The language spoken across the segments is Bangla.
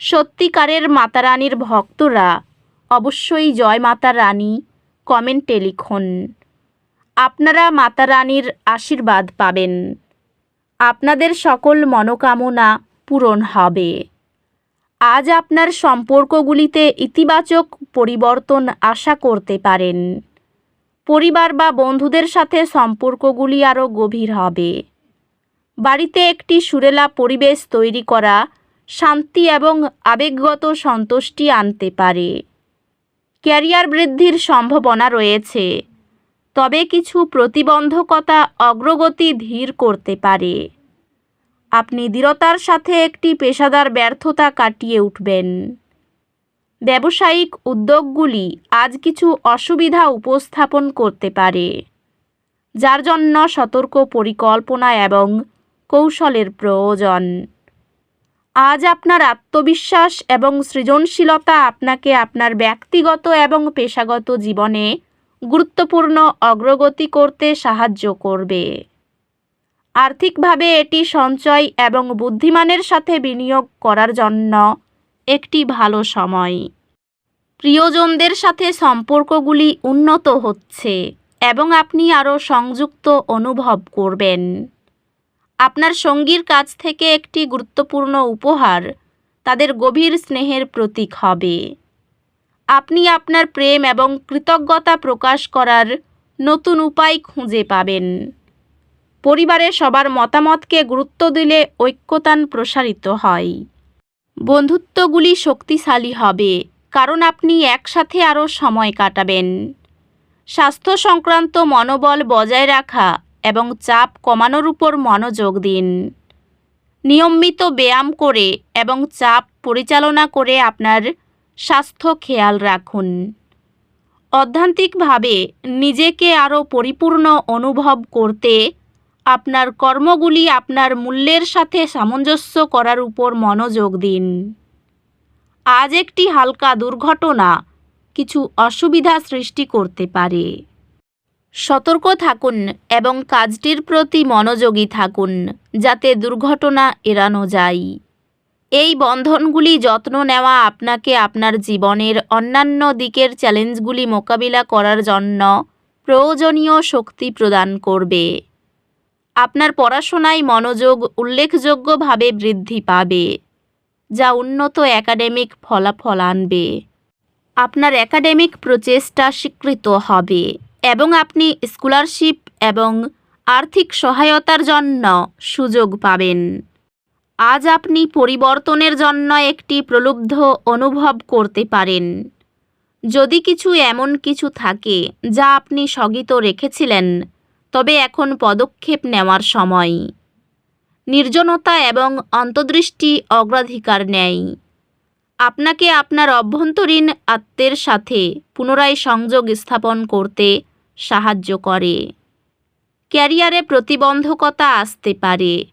সত্যিকারের মাতারানীর ভক্তরা অবশ্যই জয় মাতা রানী কমেন্টে লিখুন। আপনারা মাতা রানীর আশীর্বাদ পাবেন। আপনাদের সকল মনোকামনা পূরণ হবে। আজ আপনার সম্পর্কগুলিতে ইতিবাচক পরিবর্তন আশা করতে পারেন। পরিবার বা বন্ধুদের সাথে সম্পর্কগুলি আরও গভীর হবে। বাড়িতে একটি সুরেলা পরিবেশ তৈরি করা শান্তি এবং আবেগগত সন্তুষ্টি আনতে পারে। ক্যারিয়ার বৃদ্ধির সম্ভাবনা রয়েছে। তবে কিছু প্রতিবন্ধকতা অগ্রগতি ধীর করতে পারে। আপনি দৃঢ়তার সাথে একটি পেশাদার ব্যর্থতা কাটিয়ে উঠবেন। ব্যবসায়িক উদ্যোগগুলি আজ কিছু অসুবিধা উপস্থাপন করতে পারে, যার জন্য সতর্ক পরিকল্পনা এবং কৌশলের প্রয়োজন। আজ আপনার আত্মবিশ্বাস এবং সৃজনশীলতা আপনাকে আপনার ব্যক্তিগত এবং পেশাগত জীবনে গুরুত্বপূর্ণ অগ্রগতি করতে সাহায্য করবে। আর্থিকভাবে এটি সঞ্চয় এবং বুদ্ধিমানের সাথে বিনিয়োগ করার জন্য একটি ভালো সময়। প্রিয়জনদের সাথে সম্পর্কগুলি উন্নত হচ্ছে এবং আপনি আরও সংযুক্ত অনুভব করবেন। আপনার সঙ্গীর কাছ থেকে একটি গুরুত্বপূর্ণ উপহার তাদের গভীর স্নেহের প্রতীক হবে। আপনি আপনার প্রেম এবং কৃতজ্ঞতা প্রকাশ করার নতুন উপায় খুঁজে পাবেন। পরিবারের সবার মতামতকে গুরুত্ব দিলে ঐক্যতান প্রসারিত হয়। বন্ধুত্বগুলি শক্তিশালী হবে, কারণ আপনি একসাথে আরও সময় কাটাবেন। স্বাস্থ্য সংক্রান্ত মনোবল বজায় রাখা এবং চাপ কমানোর উপর মনোযোগ দিন। নিয়মিত ব্যায়াম করে এবং চাপ পরিচালনা করে আপনার স্বাস্থ্য খেয়াল রাখুন। অধ্যান্তিকভাবে নিজেকে আরও পরিপূর্ণ অনুভব করতে আপনার কর্মগুলি আপনার মূল্যের সাথে সামঞ্জস্য করার উপর মনোযোগ দিন। আজ একটি হালকা দুর্ঘটনা কিছু অসুবিধা সৃষ্টি করতে পারে। সতর্ক থাকুন এবং কাজটির প্রতি মনোযোগী থাকুন, যাতে দুর্ঘটনা এড়ানো যায়। এই বন্ধনগুলি যত্ন নেওয়া আপনাকে আপনার জীবনের অন্যান্য দিকের চ্যালেঞ্জগুলি মোকাবিলা করার জন্য প্রয়োজনীয় শক্তি প্রদান করবে। আপনার পড়াশোনায় মনোযোগ উল্লেখযোগ্যভাবে বৃদ্ধি পাবে, যা উন্নত একাডেমিক ফলাফল আনবে। আপনার একাডেমিক প্রচেষ্টা স্বীকৃত হবে। এবং আপনি স্কলারশিপ এবং আর্থিক সহায়তার জন্য সুযোগ পাবেন। আজ আপনি পরিবর্তনের জন্য একটি প্রলুব্ধ অনুভব করতে পারেন। যদি কিছু এমন কিছু থাকে যা আপনি স্থগিত রেখেছিলেন, তবে এখন পদক্ষেপ নেওয়ার সময়। নির্জনতা এবং অন্তর্দৃষ্টি অগ্রাধিকার নেয়। আপনাকে আপনার অভ্যন্তরীণ আত্মের সাথে পুনরায় সংযোগ স্থাপন করতে সাহায্য করে। ক্যারিয়ারে প্রতিবন্ধকতা আসতে পারে।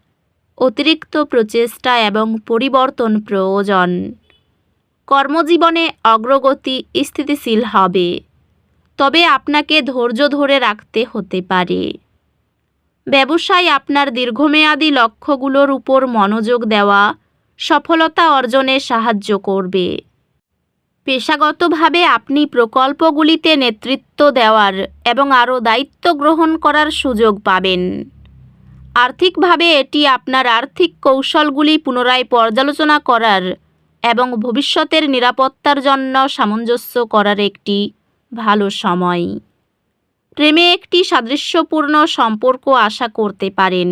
অতিরিক্ত প্রচেষ্টা এবং পরিবর্তন প্রয়োজন। কর্মজীবনে অগ্রগতি স্থিতিশীল হবে। তবে আপনাকে ধৈর্য ধরে রাখতে হতে পারে। ব্যবসায় আপনার দীর্ঘমেয়াদী লক্ষ্যগুলোর উপর মনোযোগ দেওয়া সফলতা অর্জনে সাহায্য করবে। পেশাগতভাবে আপনি প্রকল্পগুলিতে নেতৃত্ব দেওয়ার এবং আরও দায়িত্ব গ্রহণ করার সুযোগ পাবেন। আর্থিকভাবে এটি আপনার আর্থিক কৌশলগুলি পুনরায় পর্যালোচনা করার এবং ভবিষ্যতের নিরাপত্তার জন্য সামঞ্জস্য করার একটি ভালো সময়। প্রেমে একটি সাদৃশ্যপূর্ণ সম্পর্ক আশা করতে পারেন,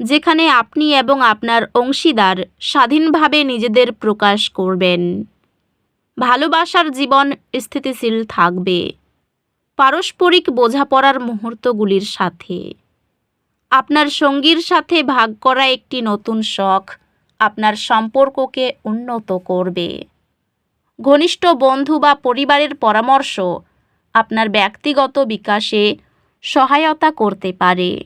যেখানে আপনি এবং আপনার অংশীদার স্বাধীনভাবে নিজেদের প্রকাশ করবেন। ভালোবাসার জীবন স্থিতিশীল থাকবে। পারস্পরিক বোঝাপড়ার মুহূর্তগুলির সাথে। আপনার সঙ্গীর সাথে ভাগ করা একটি নতুন শখ আপনার সম্পর্ককে উন্নত করবে। ঘনিষ্ঠ বন্ধু বা পরিবারের পরামর্শ আপনার ব্যক্তিগত বিকাশে সহায়তা করতে পারে।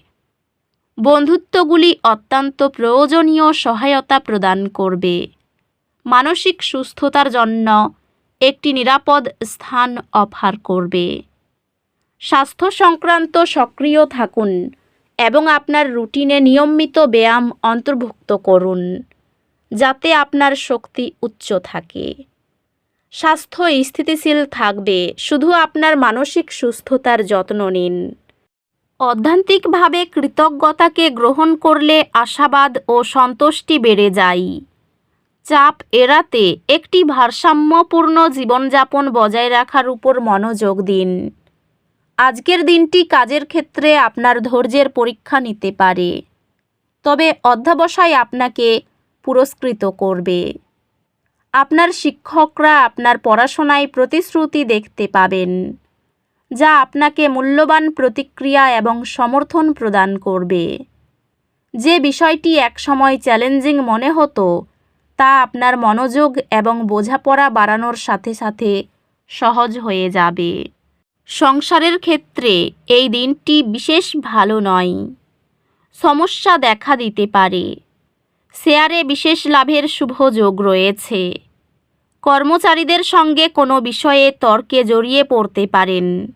বন্ধুত্বগুলি অত্যন্ত প্রয়োজনীয় সহায়তা প্রদান করবে। মানসিক সুস্থতার জন্য একটি নিরাপদ স্থান অফার করবে। স্বাস্থ্য সংক্রান্ত সক্রিয় থাকুন এবং আপনার রুটিনে নিয়মিত ব্যায়াম অন্তর্ভুক্ত করুন, যাতে আপনার শক্তি উচ্চ থাকে। স্বাস্থ্য স্থিতিশীল থাকবে, শুধু আপনার মানসিক সুস্থতার যত্ন নিন। অধ্যান্তিকভাবে কৃতজ্ঞতাকে গ্রহণ করলে আশাবাদ ও সন্তুষ্টি বেড়ে যায়। চাপ এড়াতে একটি ভারসাম্যপূর্ণ জীবনযাপন বজায় রাখার উপর মনোযোগ দিন। আজকের দিনটি কাজের ক্ষেত্রে আপনার ধৈর্যের পরীক্ষা নিতে পারে। তবে অধ্যাবসায় আপনাকে পুরস্কৃত করবে। আপনার শিক্ষকরা আপনার পড়াশোনায় প্রতিশ্রুতি দেখতে পাবেন, যা আপনাকে মূল্যবান প্রতিক্রিয়া এবং সমর্থন প্রদান করবে। যে বিষয়টি একসময় চ্যালেঞ্জিং মনে হতো তা আপনার মনোযোগ এবং বোঝাপড়া বাড়ানোর সাথে সাথে সহজ হয়ে যাবে। সংসারের ক্ষেত্রে এই দিনটি বিশেষ ভালো নয়। সমস্যা দেখা দিতে পারে। শেয়ারে বিশেষ লাভের শুভ যোগ রয়েছে। কর্মচারীদের সঙ্গে কোনো বিষয়ে তর্কে জড়িয়ে পড়তে পারেন।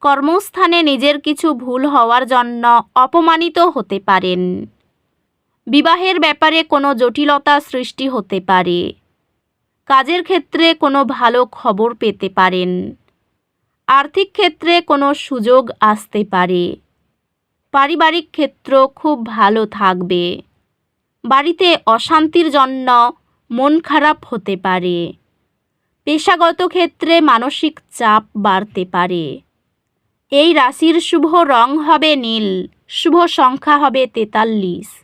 কর্মস্থানে নিজের কিছু ভুল হওয়ার জন্য অপমানিত হতে পারেন। বিবাহের ব্যাপারে কোনো জটিলতা সৃষ্টি হতে পারে। কাজের ক্ষেত্রে কোনো ভালো খবর পেতে পারেন। আর্থিক ক্ষেত্রে কোনো সুযোগ আসতে পারে। পারিবারিক ক্ষেত্র খুব ভালো থাকবে। বাড়িতে অশান্তির জন্য মন খারাপ হতে পারে। পেশাগত ক্ষেত্রে মানসিক চাপ বাড়তে পারে। এই রাশির শুভ রং হবে নীল, শুভ সংখ্যা হবে তেতাল্লিশ।